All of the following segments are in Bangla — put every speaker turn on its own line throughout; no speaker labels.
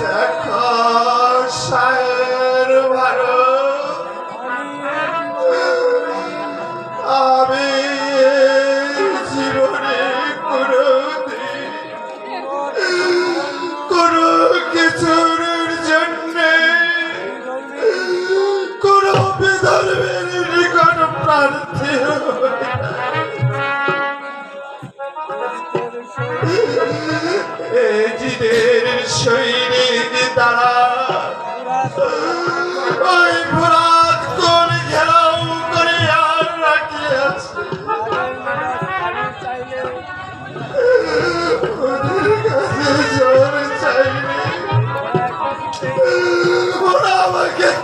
देखा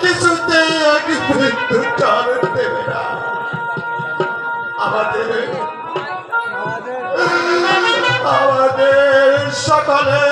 কিছুতে আমি মৃত্যু দেবে না আমাদের আমাদের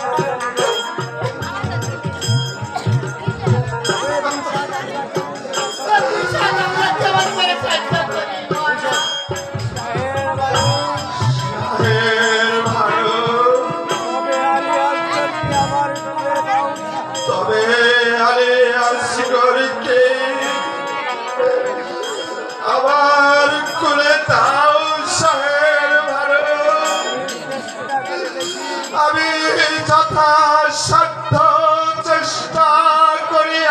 করে
তাও শহর
ভার। আমি
যথাসাধ্য
চেষ্টা করি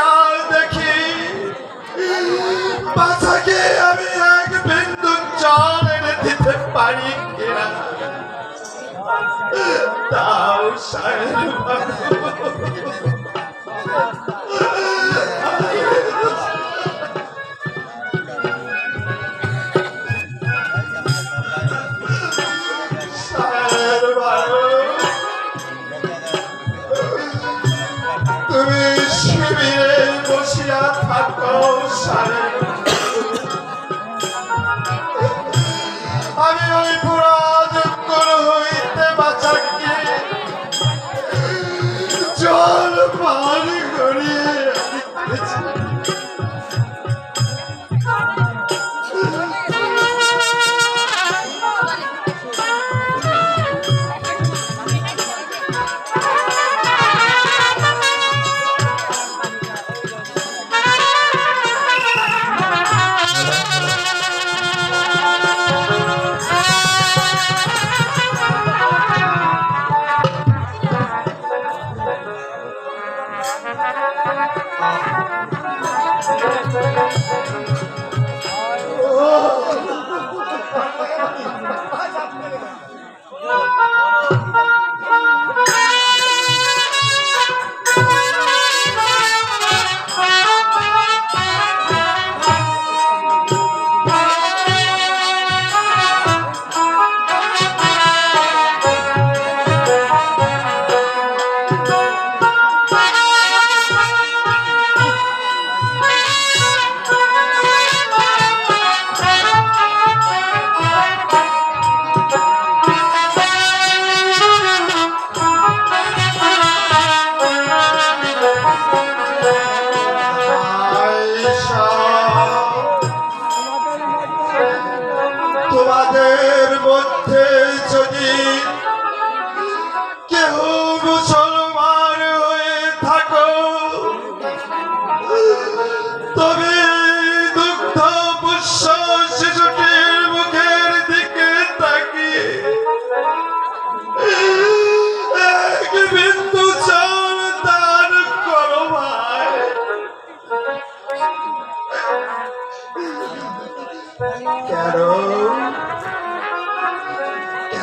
দেখি।
বাছাকে আমি এক বিন্দু এনে দিতে পারি কিনা। তাও শহর Oh.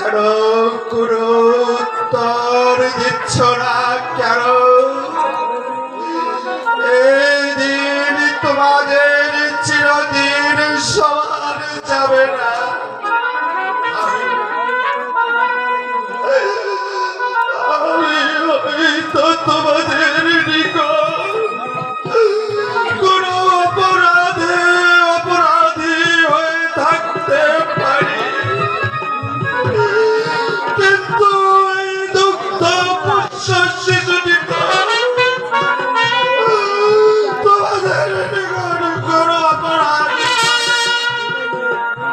কেন কোনো উত্তর দিচ্ছ না কেন? এদিন তোমাদের চিরদিন সবার যাবে না।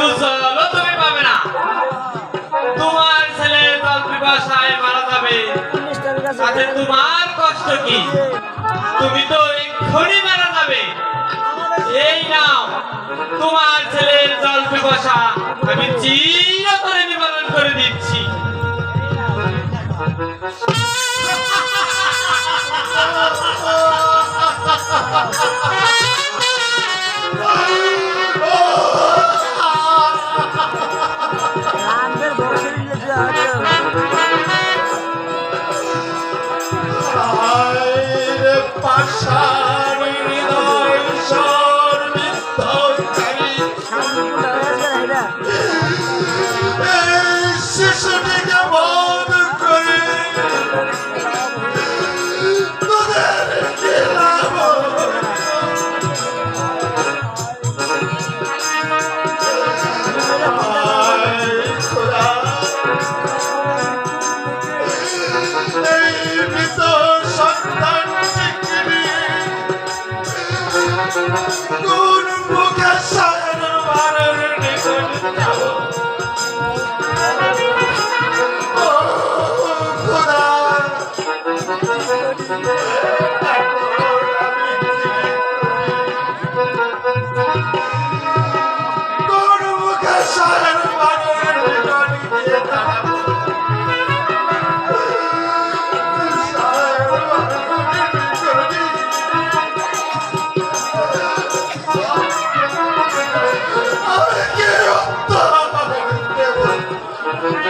এক
জলও তুমি পাবে না। তোমার ছেলে দল পিপাসায় মারা যাবে। তাতে তোমার কষ্ট কি? তুমি তো এক্ষুনি মারা যাবে। এই নাও, তোমার ছেলের জল পিপাসা আমি চিরতরে নিবারণ করে দিচ্ছি।
আরে কোন মুখে সায়ন বারের নিকট যাব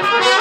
Thank
you.